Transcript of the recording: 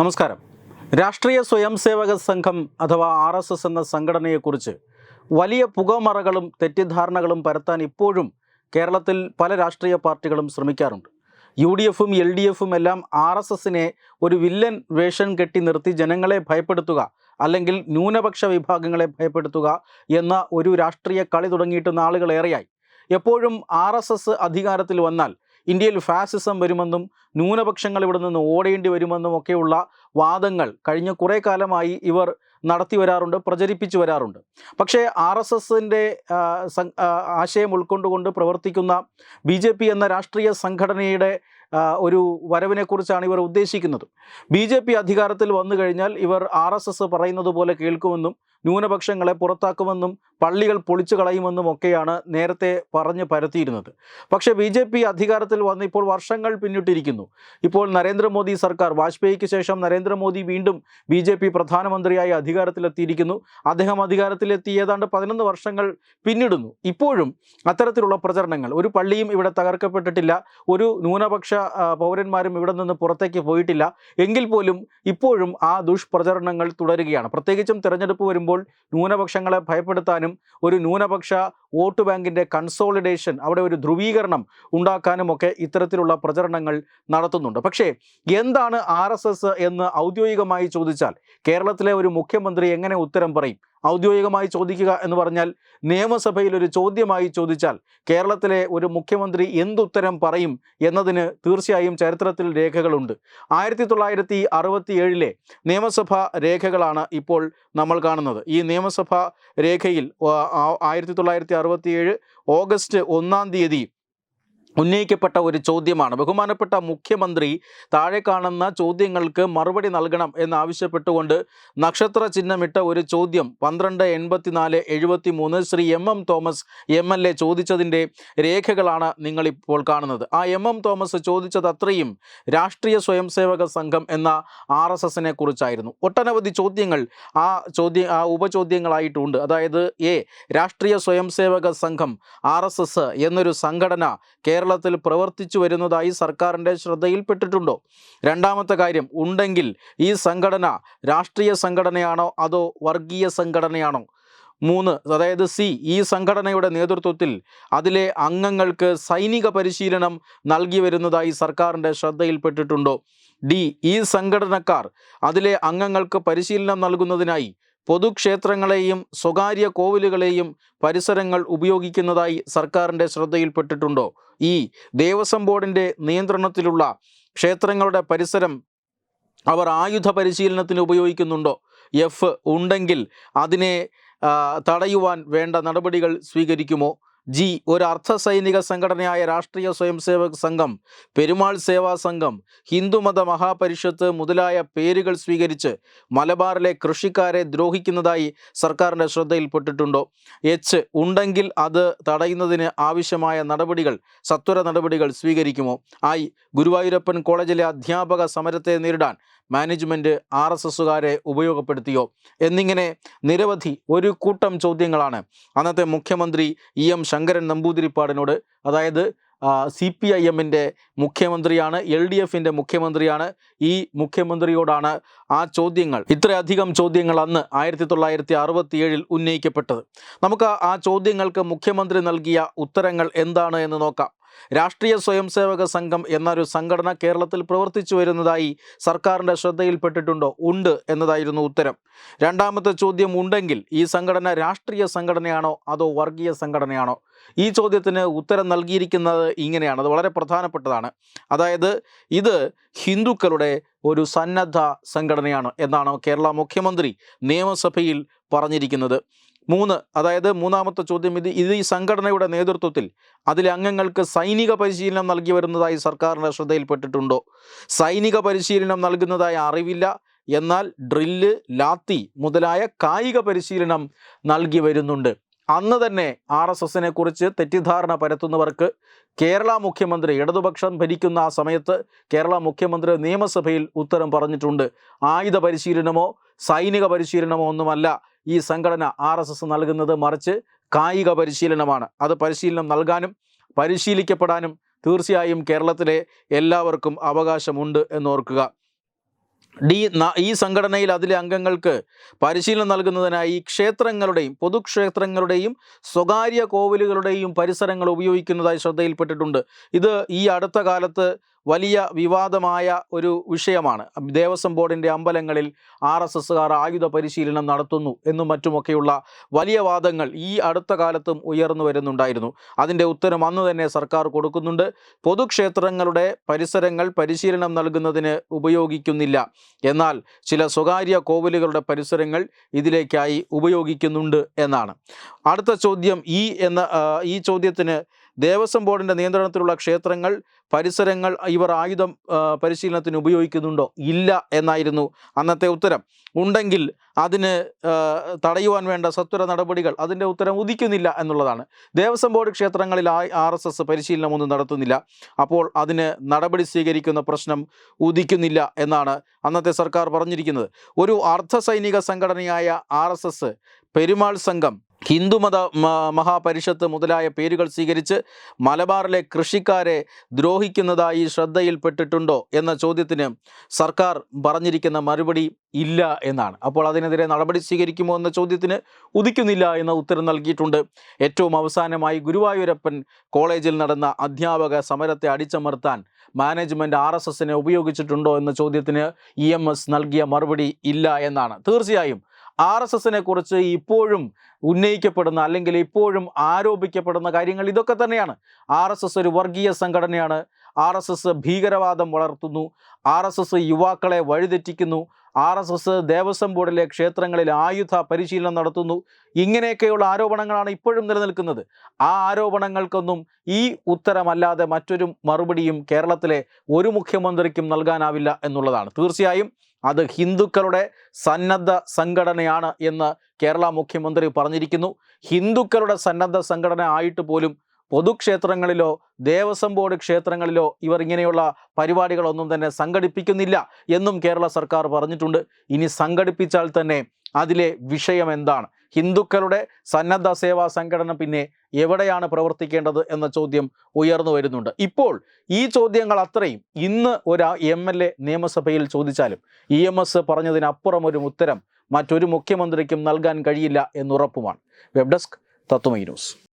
നമസ്കാരം. രാഷ്ട്രീയ സ്വയം സേവക സംഘം അഥവാ ആർ എസ് എസ് എന്ന സംഘടനയെക്കുറിച്ച് വലിയ പുകമറകളും തെറ്റിദ്ധാരണകളും പരത്താൻ ഇപ്പോഴും കേരളത്തിൽ പല രാഷ്ട്രീയ പാർട്ടികളും ശ്രമിക്കാറുണ്ട്. യു ഡി എഫും എൽ ഡി എഫും എല്ലാം ആർ എസ് എസിനെ ഒരു വില്ലൻ വേഷം കെട്ടി നിർത്തി ജനങ്ങളെ ഭയപ്പെടുത്തുക അല്ലെങ്കിൽ ന്യൂനപക്ഷ വിഭാഗങ്ങളെ ഭയപ്പെടുത്തുക എന്ന ഒരു രാഷ്ട്രീയ കളി തുടങ്ങിയിട്ട് നാളുകളേറെയായി. എപ്പോഴും ആർ എസ് എസ് അധികാരത്തിൽ വന്നാൽ ഇന്ത്യയിൽ ഫാസിസം വരുമെന്നും ന്യൂനപക്ഷങ്ങൾ ഇവിടെ നിന്ന് ഓടേണ്ടി വരുമെന്നും ഒക്കെയുള്ള വാദങ്ങൾ കഴിഞ്ഞ കുറേ കാലമായി ഇവർ നടത്തി വരാറുണ്ട് പ്രചരിപ്പിച്ചു വരാറുണ്ട്. പക്ഷേ ആർ എസ് എസിന്റെ ആശയം ഉൾക്കൊണ്ടുകൊണ്ട് പ്രവർത്തിക്കുന്ന ബി ജെ പി എന്ന രാഷ്ട്രീയ സംഘടനയുടെ ഒരു വരവിനെക്കുറിച്ചാണ് ഇവർ ഉദ്ദേശിക്കുന്നത്. ബി ജെ പി അധികാരത്തിൽ വന്നു കഴിഞ്ഞാൽ ഇവർ ആർ എസ് എസ് പറയുന്നത് പോലെ കേൾക്കുമെന്നും ന്യൂനപക്ഷങ്ങളെ പുറത്താക്കുമെന്നും പള്ളികൾ പൊളിച്ചു കളയുമെന്നും ഒക്കെയാണ് നേരത്തെ പറഞ്ഞ് പരത്തിയിരുന്നത്. പക്ഷേ ബി ജെ പി അധികാരത്തിൽ വന്ന് ഇപ്പോൾ വർഷങ്ങൾ പിന്നിട്ടിരിക്കുന്നു. ഇപ്പോൾ നരേന്ദ്രമോദി സർക്കാർ വാജ്പേയിക്ക് ശേഷം നരേന്ദ്രമോദി വീണ്ടും ബി ജെ പി പ്രധാനമന്ത്രിയായി അധികാരത്തിലെത്തിയിരിക്കുന്നു. അദ്ദേഹം അധികാരത്തിലെത്തി ഏതാണ്ട് പതിനൊന്ന് വർഷങ്ങൾ പിന്നിടുന്നു. ഇപ്പോഴും അത്തരത്തിലുള്ള പ്രചരണങ്ങൾ ഒരു പള്ളിയും ഇവിടെ തകർക്കപ്പെട്ടിട്ടില്ല ഒരു ന്യൂനപക്ഷ പൗരന്മാരും ഇവിടെ നിന്ന് പുറത്തേക്ക് പോയിട്ടില്ല. എങ്കിൽ പോലും ഇപ്പോഴും ആ ദുഷ്പ്രചരണങ്ങൾ തുടരുകയാണ്. പ്രത്യേകിച്ചും തിരഞ്ഞെടുപ്പ് വരുമ്പോൾ ന്യൂനപക്ഷങ്ങളെ ഭയപ്പെടുത്താനും ഒരു ന്യൂനപക്ഷ വോട്ട് ബാങ്കിന്റെ കൺസോളിഡേഷൻ അവിടെ ഒരു ധ്രുവീകരണം ഉണ്ടാക്കാനുമൊക്കെ ഇത്തരത്തിലുള്ള പ്രചരണങ്ങൾ നടത്തുന്നുണ്ട്. പക്ഷേ എന്താണ് ആർ എന്ന് ഔദ്യോഗികമായി ചോദിച്ചാൽ കേരളത്തിലെ ഒരു മുഖ്യമന്ത്രി എങ്ങനെ ഉത്തരം പറയും? ഔദ്യോഗികമായി ചോദിക്കുക എന്ന് പറഞ്ഞാൽ നിയമസഭയിൽ ഒരു ചോദ്യമായി ചോദിച്ചാൽ കേരളത്തിലെ ഒരു മുഖ്യമന്ത്രി എന്തുത്തരം പറയും എന്നതിന് തീർച്ചയായും ചരിത്രത്തിൽ രേഖകളുണ്ട്. ആയിരത്തി തൊള്ളായിരത്തി അറുപത്തി ഏഴിലെ നിയമസഭാ രേഖകളാണ് ഇപ്പോൾ നമ്മൾ കാണുന്നത്. ഈ നിയമസഭാ രേഖയിൽ ആയിരത്തി തൊള്ളായിരത്തി അറുപത്തിയേഴ് ഓഗസ്റ്റ് ഒന്നാം തീയതി. ഉന്നയിക്കപ്പെട്ട ഒരു ചോദ്യമാണ്. ബഹുമാനപ്പെട്ട മുഖ്യമന്ത്രി താഴെ കാണുന്ന ചോദ്യങ്ങൾക്ക് മറുപടി നൽകണം എന്നാവശ്യപ്പെട്ടുകൊണ്ട് നക്ഷത്ര ചിഹ്നമിട്ട ഒരു ചോദ്യം പന്ത്രണ്ട് എൺപത്തിനാല് എഴുപത്തി മൂന്ന് Shri M M Thomas M L A ചോദിച്ചതിന്റെ രേഖകളാണ് നിങ്ങളിപ്പോൾ കാണുന്നത്. ആ എം എം തോമസ് ചോദിച്ചത് അത്രയും രാഷ്ട്രീയ സ്വയംസേവക സംഘം എന്ന ആർ എസ് എസിനെ കുറിച്ചായിരുന്നു. ഒട്ടനവധി ചോദ്യങ്ങൾ ആ ചോദ്യ ആ ഉപചോദ്യങ്ങളായിട്ടുണ്ട്. അതായത് എ രാഷ്ട്രീയ സ്വയംസേവക സംഘം ആർ എസ് എസ് എന്നൊരു സംഘടന കേരളത്തിൽ പ്രവർത്തിച്ചു വരുന്നതായി സർക്കാരിന്റെ ശ്രദ്ധയിൽപ്പെട്ടിട്ടുണ്ടോ? രണ്ടാമത്തെ കാര്യം ഉണ്ടെങ്കിൽ ഈ സംഘടന രാഷ്ട്രീയ സംഘടനയാണോ അതോ വർഗീയ സംഘടനയാണോ? മൂന്ന് അതായത് സി ഈ സംഘടനയുടെ നേതൃത്വത്തിൽ അതിലെ അംഗങ്ങൾക്ക് സൈനിക പരിശീലനം നൽകി വരുന്നതായി സർക്കാരിന്റെ ശ്രദ്ധയിൽപ്പെട്ടിട്ടുണ്ടോ? ഡി ഈ സംഘടനക്കാർ അതിലെ അംഗങ്ങൾക്ക് പരിശീലനം നൽകുന്നതിനായി പൊതുക്ഷേത്രങ്ങളെയും സ്വകാര്യ കോവിലുകളെയും പരിസരങ്ങൾ ഉപയോഗിക്കുന്നതായി സർക്കാരിന്റെ ശ്രദ്ധയിൽപ്പെട്ടിട്ടുണ്ടോ? ഈ ദേവസ്വം ബോർഡിന്റെ നിയന്ത്രണത്തിലുള്ള ക്ഷേത്രങ്ങളുടെ പരിസരം അവർ ആയുധ പരിശീലനത്തിന് ഉപയോഗിക്കുന്നുണ്ടോ? എഫ് ഉണ്ടെങ്കിൽ അതിനെ തടയുവാൻ വേണ്ട നടപടികൾ സ്വീകരിക്കുമോ? ജി ഒരു അർദ്ധ സൈനിക സംഘടനയായ രാഷ്ട്രീയ സ്വയംസേവക് സംഘം പെരുമാൾ സേവാ സംഘം ഹിന്ദുമത മഹാപരിഷത്ത് മുതലായ പേരുകൾ സ്വീകരിച്ച് മലബാറിലെ കൃഷിക്കാരെ ദ്രോഹിക്കുന്നതായി സർക്കാരിന്റെ ശ്രദ്ധയിൽപ്പെട്ടിട്ടുണ്ടോ? എച്ച് ഉണ്ടെങ്കിൽ അത് തടയുന്നതിന് ആവശ്യമായ നടപടികൾ സത്വര നടപടികൾ സ്വീകരിക്കുമോ? ഐ ഗുരുവായൂരപ്പൻ കോളേജിലെ അധ്യാപക സമരത്തെ നേരിടാൻ മാനേജ്മെന്റ് ആർ എസ് എസുകാരെ ഉപയോഗപ്പെടുത്തിയോ? എന്നിങ്ങനെ നിരവധി ഒരു കൂട്ടം ചോദ്യങ്ങളാണ്. അന്നത്തെ മുഖ്യമന്ത്രി ഇ എം ശങ്കരൻ നമ്പൂതിരിപ്പാടിനോട് അതായത് സി പി ഐ എമ്മിന്റെ മുഖ്യമന്ത്രിയാണ് എൽ ഡി എഫിന്റെ മുഖ്യമന്ത്രിയാണ് ഈ മുഖ്യമന്ത്രിയോടാണ് ആ ചോദ്യങ്ങൾ ഇത്രയധികം ചോദ്യങ്ങൾ അന്ന് ആയിരത്തി തൊള്ളായിരത്തി അറുപത്തിയേഴിൽ ഉന്നയിക്കപ്പെട്ടത്. നമുക്ക് ആ ചോദ്യങ്ങൾക്ക് മുഖ്യമന്ത്രി നൽകിയ ഉത്തരങ്ങൾ എന്താണ് എന്ന് നോക്കാം. രാഷ്ട്രീയ സ്വയംസേവക സംഘം എന്നൊരു സംഘടന കേരളത്തിൽ പ്രവർത്തിച്ചു വരുന്നതായി സർക്കാരിന്റെ ശ്രദ്ധയിൽപ്പെട്ടിട്ടുണ്ടോ? ഉണ്ട് എന്നതായിരുന്നു ഉത്തരം. രണ്ടാമത്തെ ചോദ്യം ഉണ്ടെങ്കിൽ ഈ സംഘടന രാഷ്ട്രീയ സംഘടനയാണോ അതോ വർഗീയ സംഘടനയാണോ? ഈ ചോദ്യത്തിന് ഉത്തരം നൽകിയിരിക്കുന്നത് ഇങ്ങനെയാണ്. അത് വളരെ പ്രധാനപ്പെട്ടതാണ്. അതായത് ഇത് ഹിന്ദുക്കളുടെ ഒരു സന്നദ്ധ സംഘടനയാണ് എന്നാണ് കേരള മുഖ്യമന്ത്രി നിയമസഭയിൽ പറഞ്ഞിരിക്കുന്നത്. മൂന്ന് അതായത് മൂന്നാമത്തെ ചോദ്യം ഇത് ഇത് ഈ സംഘടനയുടെ നേതൃത്വത്തിൽ അതിലെ അംഗങ്ങൾക്ക് സൈനിക പരിശീലനം നൽകി വരുന്നതായി സർക്കാരിന്റെ ശ്രദ്ധയിൽപ്പെട്ടിട്ടുണ്ടോ? സൈനിക പരിശീലനം നൽകുന്നതായി അറിവില്ല. എന്നാൽ ഡ്രില്ല് ലാത്തി മുതലായ കായിക പരിശീലനം നൽകി വരുന്നുണ്ട്. അന്ന് തന്നെ ആർ എസ് എസിനെ കുറിച്ച് തെറ്റിദ്ധാരണ പരത്തുന്നവർക്ക് കേരള മുഖ്യമന്ത്രി ഇടതുപക്ഷം ഭരിക്കുന്ന ആ സമയത്ത് കേരള മുഖ്യമന്ത്രി നിയമസഭയിൽ ഉത്തരം പറഞ്ഞിട്ടുണ്ട്. ആയുധ പരിശീലനമോ സൈനിക പരിശീലനമോ ഒന്നുമല്ല. ഈ സംഘടന ആർ എസ് എസ് നൽകുന്നത് മറിച്ച് കായിക പരിശീലനമാണ്. അത് പരിശീലനം നൽകാനും പരിശീലിക്കപ്പെടാനും തീർച്ചയായും കേരളത്തിലെ എല്ലാവർക്കും അവകാശമുണ്ട് എന്നോർക്കുക. ഡി ഈ സംഘടനയിൽ അതിലെ അംഗങ്ങൾക്ക് പരിശീലനം നൽകുന്നതിനായി ക്ഷേത്രങ്ങളുടെയും പൊതുക്ഷേത്രങ്ങളുടെയും സ്വകാര്യ കോവിലുകളുടെയും പരിസരങ്ങൾ ഉപയോഗിക്കുന്നതായി ശ്രദ്ധയിൽപ്പെട്ടിട്ടുണ്ട്. ഇത് ഈ അടുത്ത കാലത്ത് വലിയ വിവാദമായ ഒരു വിഷയമാണ്. ദേവസ്വം ബോർഡിന്റെ അമ്പലങ്ങളിൽ ആർ എസ് എസ്സുകാർ ആയുധ പരിശീലനം നടത്തുന്നു എന്നും മറ്റുമൊക്കെയുള്ള വലിയ വാദങ്ങൾ ഈ അടുത്ത കാലത്തും ഉയർന്നു വരുന്നുണ്ടായിരുന്നു. അതിന്റെ ഉത്തരം അന്ന് തന്നെ സർക്കാർ കൊടുക്കുന്നുണ്ട്. പൊതുക്ഷേത്രങ്ങളുടെ പരിസരങ്ങൾ പരിശീലനം നൽകുന്നതിന് ഉപയോഗിക്കുന്നില്ല. എന്നാൽ ചില സ്വകാര്യ കോവിലുകളുടെ പരിസരങ്ങൾ ഇതിലേക്കായി ഉപയോഗിക്കുന്നുണ്ട് എന്നാണ്. അടുത്ത ചോദ്യം ഈ എന്ന ഈ ചോദ്യത്തിന് ദേവസ്വം ബോർഡിന്റെ നിയന്ത്രണത്തിലുള്ള ക്ഷേത്രങ്ങൾ പരിസരങ്ങൾ ഇവർ ആയുധം പരിശീലനത്തിന് ഉപയോഗിക്കുന്നുണ്ടോ? ഇല്ല എന്നായിരുന്നു അന്നത്തെ ഉത്തരം. ഉണ്ടെങ്കിൽ അതിന് തടയുവാൻ വേണ്ട സത്വര നടപടികൾ അതിന്റെ ഉത്തരം ഉദിക്കുന്നില്ല എന്നുള്ളതാണ്. ദേവസ്വം ബോർഡ് ക്ഷേത്രങ്ങളിൽ ആർ എസ് എസ് പരിശീലനമൊന്നും നടത്തുന്നില്ല. അപ്പോൾ അതിന് നടപടി സ്വീകരിക്കുന്ന പ്രശ്നം ഉദിക്കുന്നില്ല എന്നാണ് അന്നത്തെ സർക്കാർ പറഞ്ഞിരിക്കുന്നത്. ഒരു അർദ്ധ സൈനിക സംഘടനയായ ആർ എസ് എസ് പെരുമാൾ സംഘം ഹിന്ദുമത മത മഹാപരിഷത്ത് മുതലായ പേരുകൾ സ്വീകരിച്ച് മലബാറിലെ കൃഷിക്കാരെ ദ്രോഹിക്കുന്നതായി ശ്രദ്ധയിൽപ്പെട്ടിട്ടുണ്ടോ എന്ന ചോദ്യത്തിന് സർക്കാർ പറഞ്ഞിരിക്കുന്ന മറുപടി ഇല്ല എന്നാണ്. അപ്പോൾ അതിനെതിരെ നടപടി സ്വീകരിക്കുമോ എന്ന ചോദ്യത്തിന് ഉദിക്കുന്നില്ല എന്ന ഉത്തരം നൽകിയിട്ടുണ്ട്. ഏറ്റവും അവസാനമായി ഗുരുവായൂരപ്പൻ കോളേജിൽ നടന്ന അധ്യാപക സമരത്തെ അടിച്ചമർത്താൻ മാനേജ്മെന്റ് ആർ എസ് എസിനെ ഉപയോഗിച്ചിട്ടുണ്ടോ എന്ന ചോദ്യത്തിന് ഇ എം എസ് നൽകിയ മറുപടി ഇല്ല എന്നാണ്. തീർച്ചയായും ആർ എസ് എസിനെ കുറിച്ച് ഇപ്പോഴും ഉന്നയിക്കപ്പെടുന്ന അല്ലെങ്കിൽ ഇപ്പോഴും ആരോപിക്കപ്പെടുന്ന കാര്യങ്ങൾ ഇതൊക്കെ തന്നെയാണ്. ആർ എസ് എസ് ഒരു വർഗീയ സംഘടനയാണ്. ആർ എസ് എസ് ഭീകരവാദം വളർത്തുന്നു. ആർ എസ് എസ് യുവാക്കളെ വഴിതെറ്റിക്കുന്നു. ആർ എസ് എസ് ദേവസ്വം ബോർഡിലെ ക്ഷേത്രങ്ങളിൽ ആയുധ പരിശീലനം നടത്തുന്നു. ഇങ്ങനെയൊക്കെയുള്ള ആരോപണങ്ങളാണ് ഇപ്പോഴും നിലനിൽക്കുന്നത്. ആ ആരോപണങ്ങൾക്കൊന്നും ഈ ഉത്തരമല്ലാതെ മറ്റൊരു മറുപടിയും കേരളത്തിലെ ഒരു മുഖ്യമന്ത്രിക്കും നൽകാനാവില്ല എന്നുള്ളതാണ്. തീർച്ചയായും അത് ഹിന്ദുക്കളുടെ സന്നദ്ധ സംഘടനയാണ് എന്ന് കേരള മുഖ്യമന്ത്രി പറഞ്ഞിരിക്കുന്നു. ഹിന്ദുക്കളുടെ സന്നദ്ധ സംഘടന ആയിട്ട് പോലും പൊതുക്ഷേത്രങ്ങളിലോ ദേവസ്വം ബോർഡ് ക്ഷേത്രങ്ങളിലോ ഇവർ ഇങ്ങനെയുള്ള പരിപാടികളൊന്നും തന്നെ സംഘടിപ്പിക്കുന്നില്ല എന്നും കേരള സർക്കാർ പറഞ്ഞിട്ടുണ്ട്. ഇനി സംഘടിപ്പിച്ചാൽ തന്നെ അതിലെ വിഷയം എന്താണ്? ഹിന്ദുക്കളുടെ സന്നദ്ധ സേവാ സംഘടന പിന്നെ എവിടെയാണ് പ്രവർത്തിക്കേണ്ടത് എന്ന ചോദ്യം ഉയർന്നു വരുന്നുണ്ട്. ഇപ്പോൾ ഈ ചോദ്യങ്ങൾ അത്രയും. ഇന്ന് ഒരു എം എൽ എ നിയമസഭയിൽ ചോദിച്ചാലും ഇ എം എസ് പറഞ്ഞതിനപ്പുറം ഒരു ഉത്തരം മറ്റൊരു മുഖ്യമന്ത്രിക്കും നൽകാൻ കഴിയില്ല എന്നുറപ്പുമാണ്. Web desk Tatwamayi news.